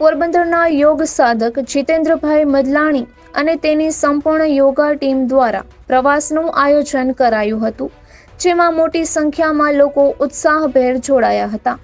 પોરબંદરના યોગ સાધક જીતેન્દ્રભાઈ મદલાણી અને તેની સંપૂર્ણ યોગા ટીમ દ્વારા પ્રવાસનું આયોજન કરાયું હતું, જેમાં મોટી સંખ્યામાં લોકો ઉત્સાહભેર જોડાયા હતા.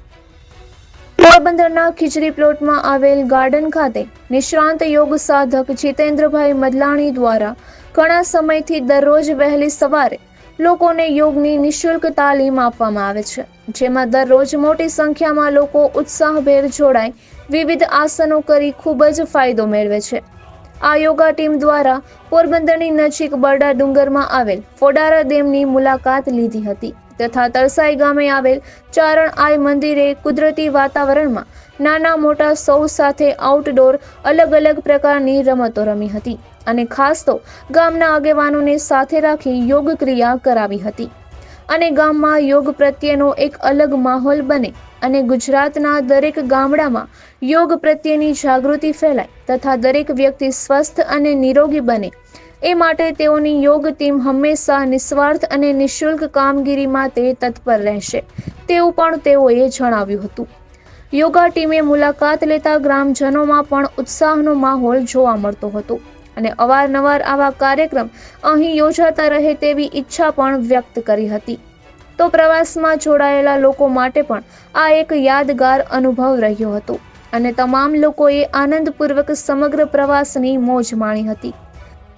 પોરબંદરના ખીચડી પ્લોટમાં આવેલ ગાર્ડન ખાતે નિષ્ણાંત યોગ સાધક જીતેન્દ્રભાઈ મદલાણી દ્વારા ઘણા સમયથી દરરોજ વહેલી સવારે લોકોને યોગની નિઃશુલ્ક તાલીમ આપવામાં આવે છે, જેમાં દરરોજ મોટી સંખ્યામાં લોકો ઉત્સાહભેર જોડાઈ વિવિધ આસનો કરી ખૂબ જ ફાયદો મેળવે છે. આ યોગા ટીમ દ્વારા પોરબંદરની નજીક બરડા ડુંગરમાં આવેલ ફોડારા ડેમની મુલાકાત લીધી હતી તથા તરસાઈ ગામે આવેલ ચારણ આય મંદિરે કુદરતી વાતાવરણમાં નાના મોટા સૌ સાથે આઉટડોર અલગ અલગ પ્રકારની રમતો રમી હતી અને ખાસ તો ગામના આગેવાનોને સાથે રાખી યોગ ક્રિયા કરાવી હતી. અને ગામમાં યોગ પ્રત્યેનો એક અલગ માહોલ બને અને ગુજરાતના દરેક ગામડામાં યોગ પ્રત્યેની જાગૃતિ ફેલાય તથા દરેક વ્યક્તિ સ્વસ્થ અને નિરોગી બને. એ માટે તેઓની યોગ ટીમ હંમેશા નિસ્વાર્થ અને નિઃશુલ્ક કામગીરી માટે તત્પર રહેશે, તેવું પણ તેઓએ જણાવ્યું હતું. યોગા ટીમે મુલાકાત લેતા ગ્રામજનોમાં પણ ઉત્સાહનો માહોલ જોવા મળતો હતો. અને અવારનવાર આવા કાર્યક્રમ અહીં યોજાતા રહે તેવી ઈચ્છા પણ વ્યક્ત કરી હતી. તો પ્રવાસમાં જોડાયેલા લોકો માટે પણ આ એક યાદગાર અનુભવ રહ્યો હતો અને તમામ લોકોએ આનંદપૂર્વક સમગ્ર પ્રવાસની મોજ માણી હતી.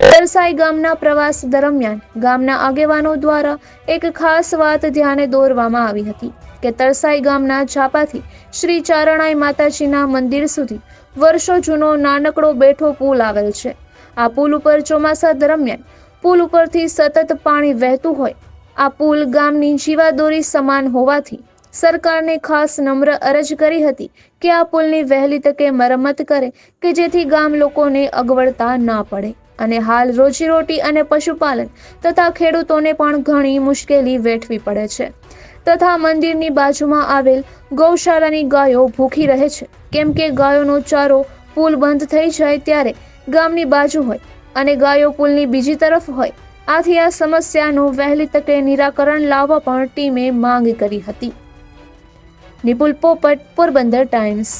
તરસાઈ ગામના પ્રવાસ દરમિયાન ગામના આગેવાનો દ્વારા એક ખાસ વાત ધ્યાને દોરવામાં આવી હતી કે તરસાઈ ગામના ચાપાથી શ્રી ચારણાઈ માતાજીના મંદિર સુધી વર્ષો જૂનો નાનકડો બેઠો પુલ આવેલ છે. આ પુલ ઉપર ચોમાસા દરમિયાન પુલ ઉપરથી સતત પાણી વહેતું હોય, આ પુલ ગામની જીવાદોરી સમાન હોવાથી સરકારને ખાસ નમ્ર અરજ કરી હતી કે આ પુલની વહેલી તકે મરમ્મત કરે કે જેથી ગામ લોકોને અગવડતા ના પડે. અને હાલ રોજીરોટી અને પશુપાલન તથા ખેડૂતોને પણ ઘણી મુશ્કેલી વેઠવી પડે છે. તથા મંદિરની બાજુમાં આવેલ ગૌશાળાની ગાયો ભૂખી રહે છે. કેમ કે ગાયોનો ચારો પુલ બંધ થઈ જાય ત્યારે ગામની બાજુ હોય અને ગાયો પુલની બીજી તરફ હોય, આથી આ સમસ્યાનું વહેલી તકે નિરાકરણ લાવવા પણ ટીમે માંગ કરી હતી. નિપુલ પોપટ, પોરબંદર ટાઈમ્સ.